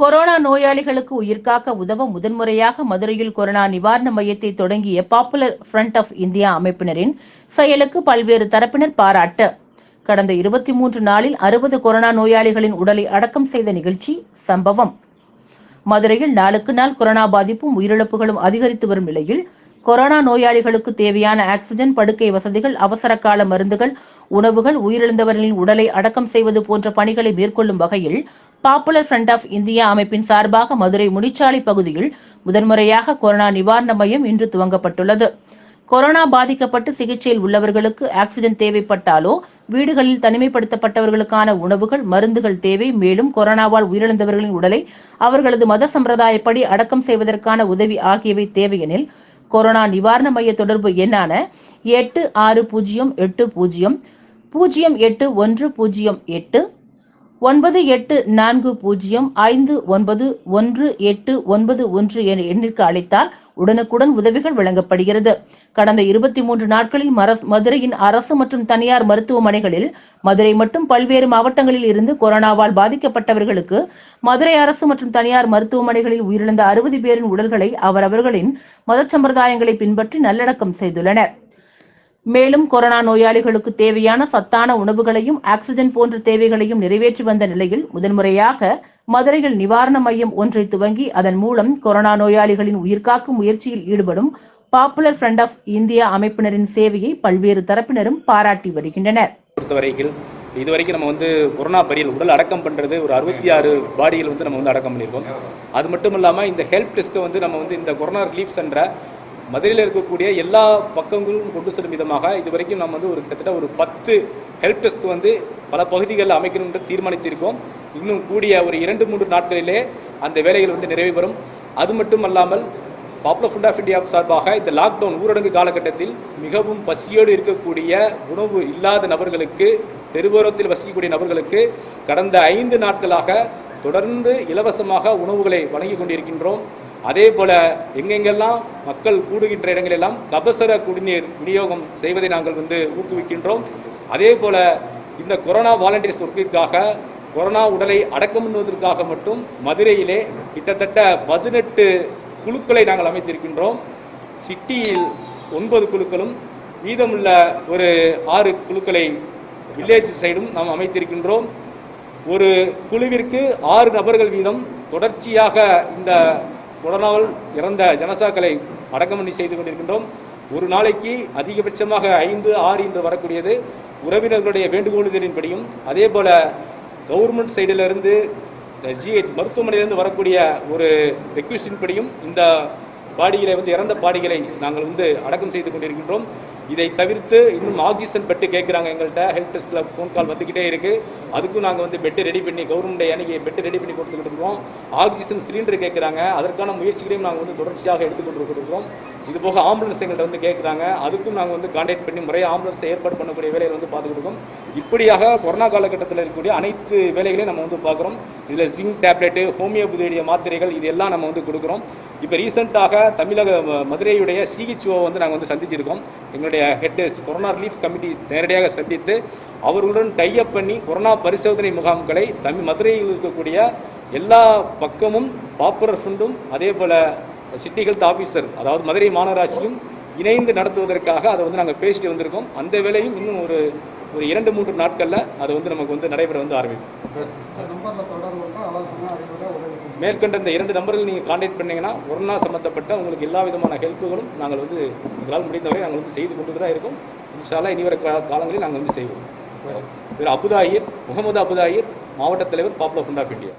Corona நோயாளிகளுக்கு உயிர்காக்க உதவ முதன்முறையாக மதுரையில் கொரோனா நிவாரண மையத்தை தொடங்கிய பாப்புலர் ஃப்ரண்ட் ஆஃப் இந்தியா அமைப்பினரின் செயலுக்கு பல்வேறு தரப்பினர் பாராட்டு. கடந்த இருபத்தி மூன்று நாளில் அறுபது கொரோனா நோயாளிகளின் உடலை அடக்கம் செய்த நிகழ்ச்சி சம்பவம். மதுரையில் நாளுக்கு நாள் கொரோனா பாதிப்பும் உயிரிழப்புகளும் அதிகரித்து வரும் நிலையில் கொரோனா நோயாளிகளுக்கு தேவையான ஆக்சிஜன் படுக்கை வசதிகள் அவசர கால மருந்துகள் உணவுகள் உயிரிழந்தவர்களின் உடலை அடக்கம் செய்வது போன்ற பணிகளை மேற்கொள்ளும் வகையில் பாப்புலர் ஃப்ரண்ட் ஆஃப் இந்தியா அமைப்பின் சார்பாக மதுரை முனிச்சாலை பகுதியில் முதன்முறையாக கொரோனா நிவாரண மையம் இன்று துவங்கப்பட்டுள்ளது. கொரோனா பாதிக்கப்பட்டு சிகிச்சையில் உள்ளவர்களுக்கு ஆக்சிஜன் தேவைப்பட்டாலோ வீடுகளில் தனிமைப்படுத்தப்பட்டவர்களுக்கான உணவுகள் மருந்துகள் தேவை. மேலும் கொரோனாவால் உயிரிழந்தவர்களின் உடலை அவர்களது மத சம்பிரதாயப்படி அடக்கம் செய்வதற்கான உதவி ஆகியவை தேவையெனில் கொரோனா நிவாரண மைய தொடர்பு எண்ணான எட்டு ஆறு பூஜ்ஜியம் எட்டு பூஜ்ஜியம் பூஜ்ஜியம் எட்டு ஒன்று பூஜ்ஜியம் எட்டு ஒன்பது எட்டு நான்கு பூஜ்ஜியம் ஐந்து ஒன்பது ஒன்று எட்டு ஒன்பது ஒன்று என எண்ணிற்கு அழைத்தால் உடனுக்குடன் உதவிகள் வழங்கப்படுகிறது. கடந்த இருபத்தி மூன்று நாட்களில் மரஸ் மதுரையின் அரசு மற்றும் தனியார் மருத்துவமனைகளில் மதுரை மற்றும் பல்வேறு மாவட்டங்களில் இருந்து கொரோனாவால் பாதிக்கப்பட்டவர்களுக்கு மதுரை அரசு மற்றும் தனியார் மருத்துவமனைகளில் உயிரிழந்த அறுபது பேரின் உடல்களை அவரவர்களின் மதச் சம்பிரதாயங்களை பின்பற்றி நல்லடக்கம் செய்துள்ளனர். மேலும் கொரோனா நோயாளிகளுக்கு தேவையான சத்தான உணவுகளையும் ஆக்சிஜன் போன்ற தேவைகளையும் நிறைவேற்றி வந்த நிலையில் முதன்முறையாக மதுரையில் நிவாரண மையம் ஒன்றை துவங்கி அதன் மூலம் கொரோனா நோயாளிகளின் உயிர்காக்கும் முயற்சியில் ஈடுபடும் பாப்புலர் ஃப்ரண்ட் ஆஃப் இந்தியா அமைப்பினரின் சேவையை பல்வேறு தரப்பினரும் பாராட்டி வருகின்றனர். பொறுத்தவரையில் இது வரைக்கும் நம்ம வந்து கொரோனா பரியல் உடல் அடக்கம் பண்ணுறது ஒரு அறுபத்தி ஆறு பாடிகள் வந்து நம்ம வந்து அடக்கம் பண்ணியிருக்கோம். அது மட்டும் இல்லாமல் இந்த ஹெல்ப் டெஸ்ட்டை வந்து நம்ம வந்து இந்த கொரோனா ரிலீஃப் சென்ற மதுரையில் இருக்கக்கூடிய எல்லா பக்கங்களும் கொண்டு செல்லும் விதமாக இது வரைக்கும் நம்ம வந்து ஒரு கிட்டத்தட்ட ஒரு பத்து ஹெல்ப் டெஸ்க் வந்து பல பகுதிகளில் அமைக்கணும் என்று தீர்மானித்திருக்கோம். இன்னும் கூடிய ஒரு இரண்டு மூன்று நாட்களிலே அந்த வேலைகள் வந்து நிறைவு பெறும். அது மட்டும் அல்லாமல் பாப்புலர் ஃபுட் ஆஃப் இந்தியா சார்பாக இந்த லாக்டவுன் ஊரடங்கு காலகட்டத்தில் மிகவும் பசியோடு இருக்கக்கூடிய உணவு இல்லாத நபர்களுக்கு தெருவோரத்தில் வசிக்கக்கூடிய நபர்களுக்கு கடந்த ஐந்து நாட்களாக தொடர்ந்து இலவசமாக உணவுகளை வழங்கி கொண்டிருக்கின்றோம். அதே போல எங்கெங்கெல்லாம் மக்கள் கூடுகின்ற இடங்களெல்லாம் கபசர குடிநீர் விநியோகம் செய்வதை நாங்கள் வந்து ஊக்குவிக்கின்றோம். அதே போல இந்த கொரோனா வாலண்டியர்ஸ் ஒர்க்கிற்காக கொரோனா உடலை அடக்கம் பண்ணுவதற்காக மட்டும் மதுரையிலே கிட்டத்தட்ட பதினெட்டு குழுக்களை நாங்கள் அமைத்திருக்கின்றோம். சிட்டியில் ஒன்பது குழுக்களும் மீதமுள்ள ஒரு ஆறு குழுக்களை வில்லேஜ் சைடும் நாம் அமைத்திருக்கின்றோம். ஒரு குழுவிற்கு ஆறு நபர்கள் வீதம். தொடர்ச்சியாக இந்த கொரோனாவால் இறந்த ஜனசாக்களை அடக்கம் செய்து கொண்டிருக்கின்றோம். ஒரு நாளைக்கு அதிகபட்சமாக ஐந்து ஆறு என்று வரக்கூடியது. உறவினர்களுடைய வேண்டுகோளுதலின்படியும் அதே போல கவர்மெண்ட் சைடிலிருந்து ஜிஹெச் மருத்துவமனையிலிருந்து வரக்கூடிய ஒரு ரெக்வஸ்டின்படியும் இந்த பாடிகளை வந்து இறந்த பாடிகளை நாங்கள் வந்து அடக்கம் செய்து கொண்டிருக்கின்றோம். இதை தவிர்த்து இன்னும் ஆக்சிஜன் பெட்டு கேட்குறாங்க எங்கள்கிட்ட. ஹெல்ப் டெஸ்ட்டில் ஃபோன் கால் வந்துக்கிட்டே இருக்குது அதுக்கும் நாங்கள் வந்து பெட்டு ரெடி பண்ணி கவர்மெண்ட் அன்னைக்கு பெட்டு ரெடி பண்ணி கொடுத்துக்கிட்டு இருக்கோம் ஆக்சிஜன் சிலிண்டர் கேட்குறாங்க. அதற்கான முயற்சிகளையும் நாங்கள் வந்து தொடர்ச்சியாக எடுத்துக்கொண்டு இருக்கிறோம். இது போக ஆம்புலன்ஸ் எங்கள்கிட்ட வந்து கேட்குறாங்க அதுக்கும் நாங்கள் வந்து கான்டாக்ட் பண்ணி முறையாக ஆம்புலன்ஸை ஏற்பாடு பண்ணக்கூடிய வேலைகளை வந்து பார்த்துக்கிட்டு இருக்கோம். இப்படியாக கொரோனா காலகட்டத்தில் இருக்கக்கூடிய அனைத்து வேலைகளையும் நம்ம வந்து பார்க்குறோம். இதில் ஜிங்க் டேப்லெட்டு ஹோமியோபதியுடைய மாத்திரைகள் இது எல்லாம் நம்ம வந்து கொடுக்குறோம். இப்போ ரீசெண்டாக தமிழக மதுரையுடைய சிஹெச்ஓ வந்து நாங்கள் வந்து சந்திச்சிருக்கோம். எங்களுடைய ஹெட் கொரோனா ரிலீஃப் கமிட்டி நேரடியாக சந்தித்து அவர்களுடன் டைஅப் பண்ணி கொரோனா பரிசோதனை முகாம்களை தமிழ் மதுரையில் இருக்கக்கூடிய எல்லா பக்கமும் பாப்புலர் ஃபண்டும் அதே போல் சிட்டி ஹெல்த் ஆஃபீஸர் அதாவது மதுரை மாநகராட்சியும் இணைந்து நடத்துவதற்காக அதை வந்து நாங்கள் பேசிட்டு வந்திருக்கோம். அந்த வேலையும் இன்னும் ஒரு ஒரு இரண்டு மூன்று நாட்களில் அது வந்து நமக்கு வந்து நடைபெற வந்து ஆரம்பிக்கும். மேற்கண்ட இந்த இரண்டு நம்பர்கள் நீங்கள் காண்டாக்ட் பண்ணீங்கன்னா கொரோனா சம்மந்தப்பட்ட உங்களுக்கு எல்லா விதமான ஹெல்ப்புகளும் நாங்கள் வந்து எங்களால் முடிந்தவரை நாங்கள் வந்து செய்து கொண்டு தான் இருக்கோம். இன்ஷால்லா இனி வர காலங்களில் நாங்கள் வந்து செய்வோம். திரு அபுதாயிர் முகமது அபுதாயிர் மாவட்ட தலைவர் பாப்புலர் ஃபண்ட் ஆஃப் இந்தியா